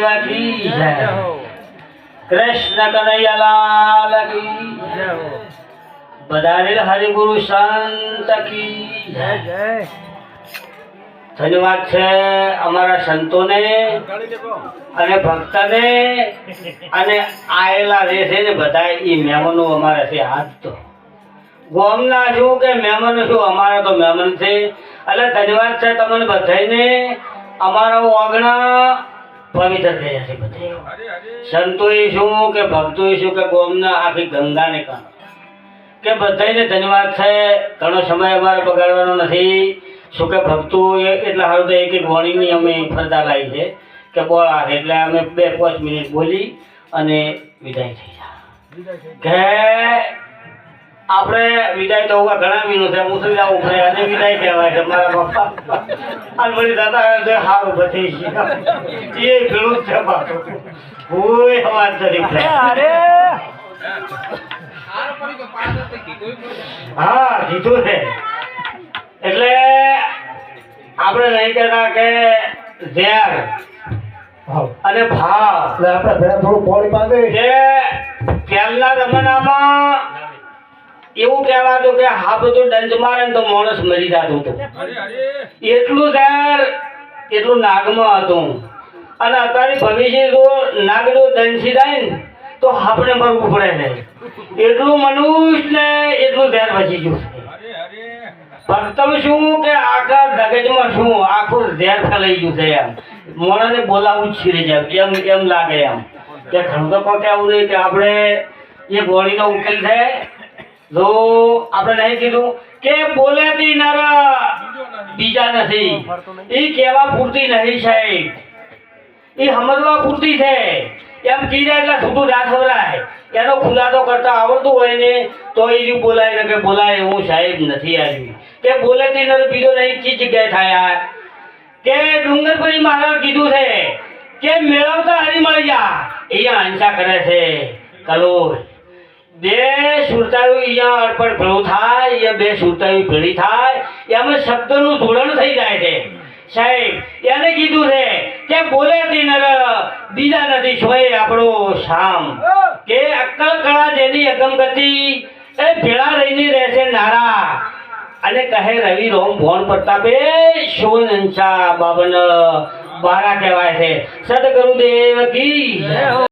દેવ કી જય. કૃષ્ણ કનૈયાલાલ કી બધાને હરિગુરુ સંત કી જય. ધન્યવાદ છે અમારા સંતોને અને ભક્તને અને આયેલા જે છે ને બધા એ મહેમાનો અમારા છે હાથ તો. ગોમના શું કે મહેમાનો શું અમારા તો મહેમાન છે. એટલે ધન્યવાદ છે તમને બધાને. અમારા ઓગણા પવિત્ર થઈ જશે બધે. સંતોએ શું કે ભક્તોએ શું કે ગોમના આખી ગંગાને કામ. કે બધાને ધન્યવાદ છે ઘણો સમય અમારે બગાડવાનો નથી. શું કે ભક્તો એટલા સારું તો એક એક વાણીની અમે ફરતા લાવી છે કે બોલા છે એટલે અમે બે પાંચ મિનિટ બોલી અને વિદાય થઈ જા. કે આપણે વિદાય તો હોવા ઘણા મહિનો છે મુસલી આવું પડે અને વિદાય કહેવાય છે મારા પપ્પા. અને વળી દાદા છે સારું બધી છે. એ પેલું છે પાછું. કોઈ અવાજ નથી. હા કીધું છે. એટલે આપણે નહીં કહેતા કે ઝેર અને ભાવ એટલે આપણે થોડું પાણી પાડે કે પહેલા જમાનામાં એવું કહેવાતું કે હા બધું દંડ મારે તો માણસ મરી જતો હતો. એટલું ઝેર એટલું નાગમાં હતું અને અત્યારે ભવિષ્ય જો નાગનું દંશી જાય ને તો આપણે મરવું પડે ને એટલું મનુષ્ય ને એટલું ઝેર બચી ગયું. ભક્તમ શું કે આખા જગતમાં શું આખું ઝેર ફેલાઈ ગયું છે એમ. મોણાને બોલાવવું જ છીરે છે એમ એમ લાગે એમ. કે ઘણું તો કોઈ કહેવું નહીં કે આપણે એ ગોળીનો ઉકેલ છે જો આપણે નહીં કીધું કે બોલેતી નર બીજા નથી. એ કહેવા પૂરતી નહીં સાહેબ એ સમજવા પૂરતી છે. એમ કીધે એટલે છૂટું ના ખવડાય. એનો ખુલાસો કરતા આવડતું હોય ને તો એ બોલાય ને કે બોલાય હું સાહેબ નથી આવી કે બોલેતી નર બીજો નહીં ચી જગ્યાએ થાય કે ડુંગરપુરી મહારાજ કીધું છે કે મેળવતા હરી મળી જા. અહીંયા હિંસા કરે છે. કલોલ. બે સુરતાયું અહીંયા અર્પણ ભેળું થાય, અહીંયા બે સુરતાયું ભેળી થાય, એમાં શબ્દનું ધોરણ થઈ જાય છે. સાહેબ, એને કીધું છે કે બોલે નર, બીજા નથી સોય આપણો શામ. કે અક્કલ કળા જેની અગમગતિ એ ભેળા રહીને રહેશે નારા. અને કહે રવિ રોમ ભોન પ્રતાપે શોન અંશા બાબન બારા કહેવાય છે. સદગુરુદેવ કી.